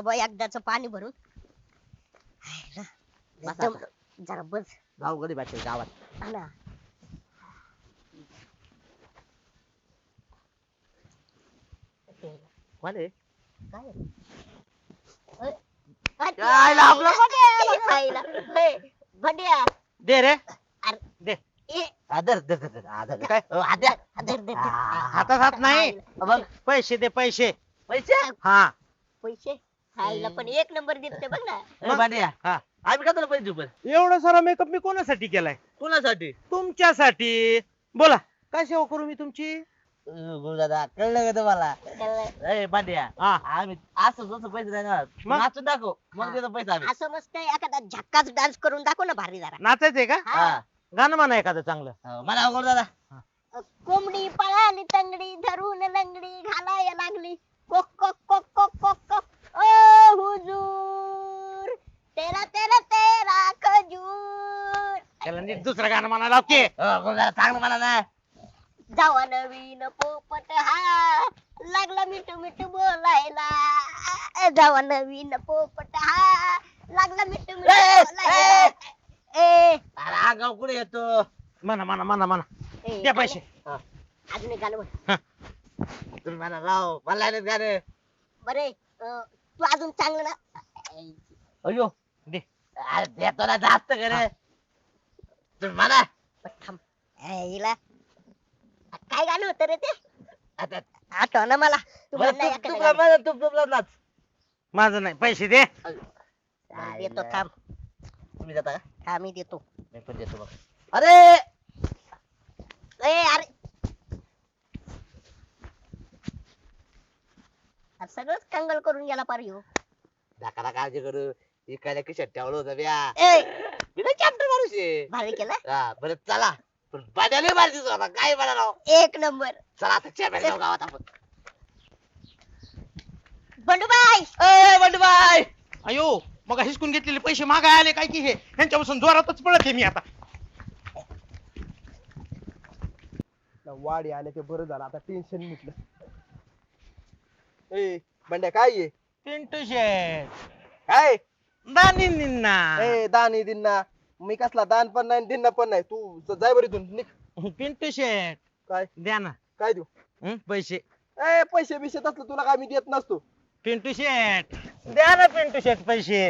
झालं बा एकदाच पाणी भरून. हाय ना, बसा. जरा बस. गावात. हा ना. कोण आहे? काय? अय, काय काय लाभलं? खायला. भंड्या. दे रे. ए. काय? धर, धर, धर. हा, हातात हात नाही. बघ पैसे दे पैसे. पैसे? हा. पैसे? खायला पण एक नंबर दिसते बघ ना. ए, भांड्या हा. आम्ही का तुला पैसे देऊ पण. एवढा सारा मेकअप मी कोणासाठी केलाय? कोणासाठी? तुमच्यासाठी. बोला काय सेवा करू मी तुमची? कळलं का तुम्हाला? ए हा आम्ही असं जसं पैसे देणार मग? नाचून दाखव. मग हा. देतो पैसे आम्ही. असं मस्त एखादा झक्काच डान्स करून दाखव ना भारी जरा. नाचायचंय का? हा. हा. गाणं म्हणा एखादं चांगलं. हो, मला गुरुदादा कोंबडी पळाली तंगडी धरून लंगडी घालाया लागली. दुसरं गाणं म्हणायला लाव की हो, गुरुदादा चांगलं मला ना. जावा नवीन पोपट हा. लागला मिठू मिठू बोलायला. जावा नवीन पोपट हा. लागला मिठू मिठू ए, बोलायला. ए अरे हा गाव कुठे येतो? म्हणा म्हणा म्हणा म्हणा. ए, द्या पैसे. अजून एक गाणं म्हण. तुम्ही म्हणा राव मला नाही गाणं. बरे अं, तू अजून चांगलं ना. अयो दे. अरे देतो ना जास्त करे. तुम्ही म्हणा हिला. काय गाणं होतं रे ते? आता आठव ना मला. तू बरं, म्हण ना तुम- एखादं तुमला गाणं. म्हणा, तुम- तुमला नाच माझं नाही पैसे दे. देतो थांब. तुम्ही जाता का? मी देतो. मी पण देतो मग अरे! ए अरे! अरे सगळंच कंगल करून गेला पार ह्यो. नका काळजी करू इकडे खिशात ठेवलं होतं ब्या. ए मी माणूस आहे भारी केलं हा बरं चला. पण बजाले मारतीच होता काय म्हणा राव एक नंबर. चला आता जाऊ गावात आपण. बंडूबाई. ए बंडूबाई! अयो मग हिसकून घेतलेले पैसे मागाय आले काय की हे? ह्यांच्यापासून जोरातच पळत आहे मी आता. वाडी आले ते बरं झालं. आता टेन्शन मिटलं. ए बंड्या काय आहे पिंटू शेट काय? दानी निन्ना. ए दान दिन्ना मी कसला दान पण नाही दिन्ना पण नाही. तू ज- जाय बरं इथून निघ. पिंटू शेट काय? द्या ना. काय देऊ? हं, पैसे. ए पैसे बिशे असलं तुला काय मी देत नसतो. पिंटू शेट द्या ना पिंटू शेट पैसे.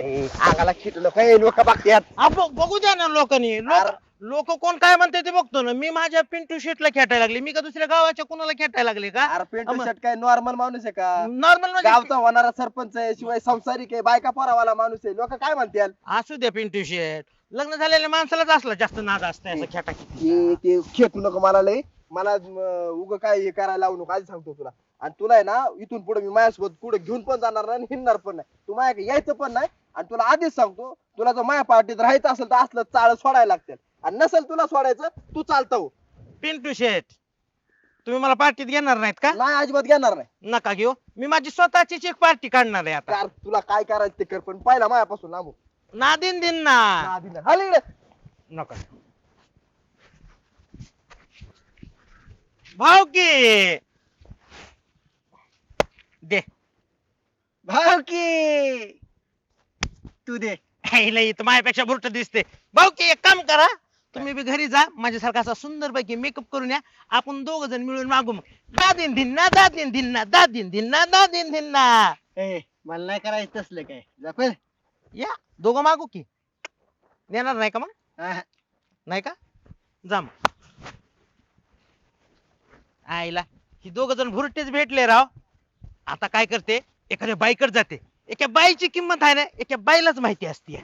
आगाला खिटलं काय लोक बघतात अहो, बघू द्या ना लोकांनी. लोक. लोक कोण काय म्हणते ते बघतो ना. मी माझ्या पिंटू शेटला खेटायला लागले. मी का दुसऱ्या गावाच्या कोणाला खेटायला लागले का? अरे पेंटू. शर्ट काय नॉर्मल माणूस आहे का? नॉर्मल म्हणजे गावचा होणारा सरपंच आहे शिवाय संसारिक आहे बायका पोरावाला माणूस आहे. लोक काय म्हणतात असू द्या पिंटू शेट. लग्न झालेल्या माणसालाच असला जास्त नाद असतं असं खेटा ते ते खेटू नको मला लय. मला उग काय हे करायला लावू नको. आधी सांगतो तुला. आणि तुला आहे ना इथून पुढे मी माझ्यासोबत पुढे घेऊन पण जाणार नाही आणि हिंडणार पण नाही. तू माझ्या यायचं पण नाही आणि तुला आधीच सांगतो तुला जर माझ्या पार्टीत राहायचं असेल तर असलं चाळ सोडायला लागतील. आणि नसेल तुला सोडायचं तू चालतो पिंटू शेट तुम्ही मला पार्टीत घेणार नाहीत का? नाही अजिबात घेणार नाही. नका घेऊ. मी माझी स्वतःचीच एक पार्टी काढणार आहे आता. कार तुला काय करायचं ते कर पण पहिला माझ्यापासून लांबू नादिन दिन ना. आधी नाही. हाल इकडे. नका. भाऊ की दे. भाऊ की तू दे. इथं माझ्यापेक्षा बुरट दिसते. भाऊ की एक काम करा. तुम्ही बी घरी जा माझ्यासारखा असा सुंदर पैकी मेकअप करून या. आपण दोघ जण मिळून मागू मग. दादीन धिन्ना दादीन धिन्ना दादीन धिन्ना दादीन धिन्ना. ए मला नाही करायचं तसलं काय. जा पळ. या दोघं मागू की. देणार नाही का मग? हा. नाही का? जा मग. आईला ही दोघ जण भुरटेच भेटले राव. आता काय करते? एखाद्या बाईकडे जाते. एका बाईची किंमत आहे ना एका बाईलाच माहिती असते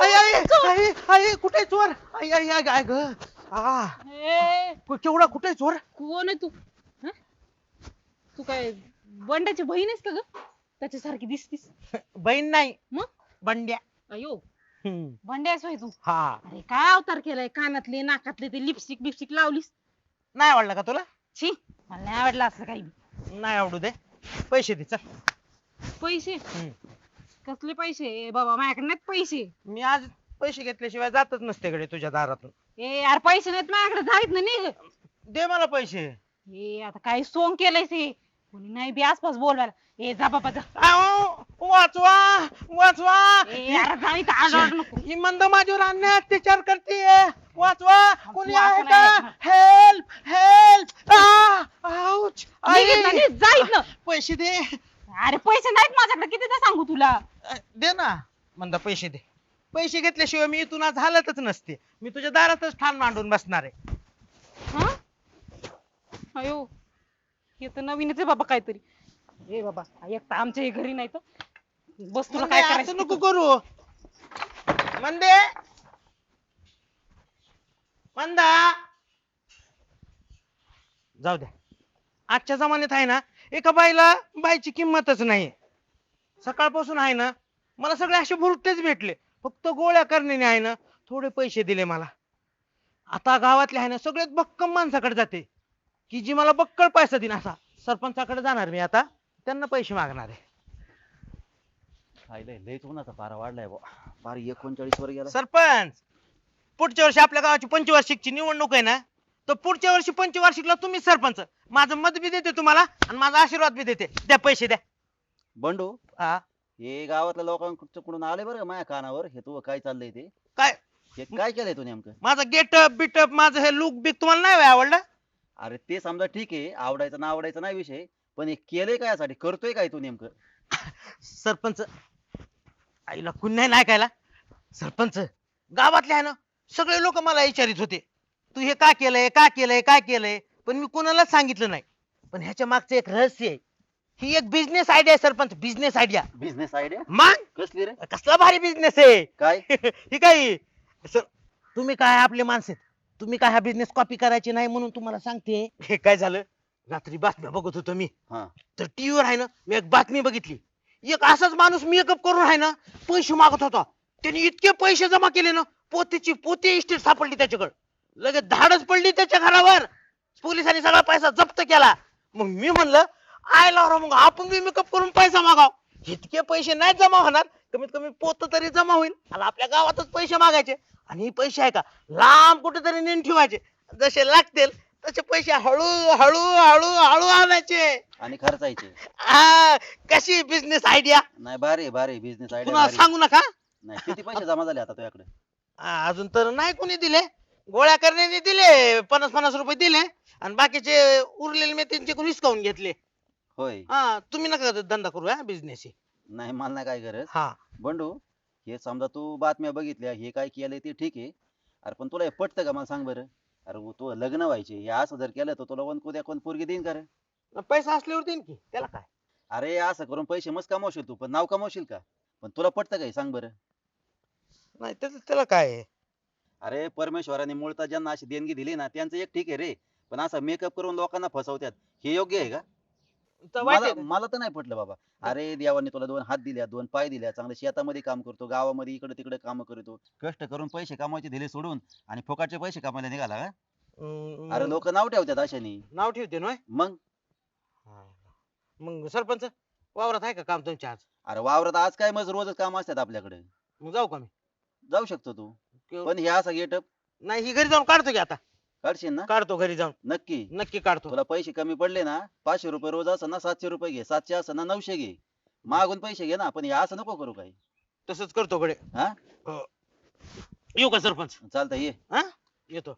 आई, आई, आई, कुठे चोर? आई आई आई आई ग. आ ए, कु- केवढा कुठे चोर? कोण आहे तू? हं? तू काय बंड्याची बहीण आहेस का ग? त्याच्यासारखी दिसतीस. बहीण नाही. मग? बंड्या. अयो. हम्म. बंड्याच होय तू? हा. अरे काय अवतार केलाय? कानातले नाकातले ते लिपस्टिक बिपस्टिक लावलीस. नाही आवडला का तुला? छी मला नाही आवडलं असं काही नाही आवडू दे. पैसे दे चल. पैसे? हम्म. कसले पैसे? ए बाबा माझ्याकडे नाहीत पैसे. मी आज पैसे घेतल्याशिवाय जातच नसते कडे तुझ्या दारातून. ए यार पैसे नाहीत माझ्याकडे जाईत ना निघ. दे मला पैसे. ए आता काय सोंग केलंय ते कोणी नाही बी आसपास बोलवायला. ए जा बाबा जा. वाचवा वाचवा. यार जा इथं आरडाओरड नको. ही मंद माझ्यावर अन्याय अत्याचार करते वाचवा. कोणी आहे का. हेल्प हेल्प आउच निघ इथनं, निघ, जा इथनं. पैसे दे. अरे पैसे नाहीत माझ्याकडे. कितीदा सांगू तुला. दे ना. मंदा पैसे दे. पैसे घेतल्याशिवाय मी इथून आज हालतच नसते. मी तुझ्या दारातच ठाण मांडून बसणार आहे. हा? अयो हे तर नवीनच आहे बाबा काहीतरी. ए बाबा एक तर आमच्या हे घरी नाही तर. बस तुला काय असं करायचं नको ते करू. मंदे मंदा! जाऊ द्या. आजच्या जमान्यात आहे ना एका बाईला बाईची किंमतच नाही. सकाळपासून आहे ना मला सगळे असे भुरटेच भेटले. फक्त गोळ्या करण्याने आहे ना थोडे पैसे दिले मला. आता गावातले आहे ना सगळ्यात भक्कम माणसाकडे जाते. की जी मला बक्कळ पैसा देईन असा सरपंचाकडे जाणार मी आता त्यांना पैसे मागणार आहे. खायला लयच उन्हाचा पारा वाढलाय बुवा. पार एकोणचाळीस वर गेला. सरपंच पुढच्या वर्षी आपल्या गावाची पंचवार्षिकची निवडणूक आहे ना तर पुढच्या वर्षी पंचवार्षिकला तुम्हीच सरपंच. माझं मत बी देते तुम्हाला आणि माझा आशीर्वाद बी देते. द्या पैसे द्या. बंडू हा. हे गावातल्या लोकांकडून आले बरं माझ्या कानावर? हे तू काय चाललंय ते? काय? हे काय केलंय तू नेमकं? माझं गेटअप बिटअप माझं हे लुक बिक तुम्हाला नाही होय आवडलं? अरे ते समजा ठीक आहे आवडायचं ना आवडायचं नाही विषय पण हे केलंय काय यासाठी? करतोय काय तू नेमकं? सरपंच आईला कुणी नाही ऐकायला? सरपंच गावातले आहे ना सगळे लोक मला विचारित होते. तू हे का केलंय का केलंय काय केलंय? पण मी कोणालाच सांगितलं नाही. पण ह्याच्या मागचं एक रहस्य आहे. ही एक बिझनेस आयडिया आहे sarpanch. Business idea business idea मग? कसली रे? कसला भारी बिझनेस आहे? काय? ही काय? सर तुम्ही काय आपले माणसं. तुम्ही काय हा बिझनेस कॉपी करायची नाही म्हणून तुम्हाला सांगते? हे काय झालं? रात्री बातम्या बघत होतो मी. हा. तर टीव्हीवर आहे ना मी एक बातमी बघितली. एक असाच माणूस मेकअप करून आहे ना पैसे मागत होता. त्यांनी इतके पैसे जमा केले ना पोतीची पोती इस्टेट सापडली त्याच्याकडे. लगेच धाडच पडली त्याच्या घरावर. पोलिसांनी सगळा पैसा जप्त केला. मग मी म्हणलं आय लावरा मग आपण बी मेकअप करून पैसा मागाव. इतके पैसे नाही जमा होणार कमीत कमी पोत तरी जमा होईल. आणि आपल्या गावातच पैसे मागायचे. आणि हे पैसे आहे का? लांब कुठेतरी नेऊन ठेवायचे. जसे लागतील तसे पैसे हळू हळू हळू हळू आणायचे. आणि खर्चायचे. आ, कशी बिझनेस आयडिया नाही भारी भारी बिझनेस पुन्हा आयडिया सांगू नका. नाही किती पैसे जमा झाले आता तुझ्याकडे? आ, अजून तर नाही कोणी दिले. गोळ्या करण्याने दिले पन्नास पन्नास रुपये दिले. आणि बाकीचे उरलेले मी त्यांच्याकडून हिसकावून घेतले. होय. हा तुम्ही नका धंदा करू हा बिझनेस नाही मला नाही काय गरज. हा. बंडू हे समजा तू बातम्या बघितल्या हे काय केलंय ते ठीक आहे. अरे पण तुला हे पटतं का? मला सांग बरं. अरे तू लग्न व्हायचे हे असं जर केलं तर तुला कोण उद्या कोण पोरगी देईन का रे? पैसा असल्यावर देईन की त्याला काय? अरे असं करून पैसे मस्त कमावशील तू पण नाव कमावशील का? पण तुला पटतं काय सांग बरं. नाही त्याला त्याला काय? आहे? अरे परमेश्वराने मूळता ज्यांना अशी देणगी दिली ना त्यांचं एक ठीक आहे रे. पण असं मेकअप करून लोकांना फसवतात हे योग्य आहे का? तर वाईट आहे मला का? मला तर नाही पटलं बाबा. अरे देवाने तुला दोन हात दिल्या दोन पाय दिल्या चांगलं शेतामध्ये काम करतो गावामध्ये इकडे तिकडे काम करतो. कष्ट करून पैसे कमावायचे दिले सोडून आणि फुकाटचे पैसे कमायला निघाला का? अरे लोक नाव ठेवतात अशाने. नाव ठेवते ना मग? मग सरपंच वावरात आहे का काम तुमच्या आज? अरे वावरात आज काय मग रोजच काम असतात आपल्याकडे. मग जाऊ का मी? जाऊ शकतो तू. किंवा- पण हे असा गेटअप? नाही ही घरी जाऊन काढतो की आता. काढशील ना? काढतो घरी जाऊन. नक्की. नक्की काढतो. तुला पैसे कमी पडले ना पाचशे रुपये रोज असं ना सातशे रुपये घे सातशे असं ना नऊशे घे. मागून पैसे घे ना पण हे असं नको करू काही. तसंच करतो कडे हा. येऊ का सरपंच? चालतंय ये. हा? येतो.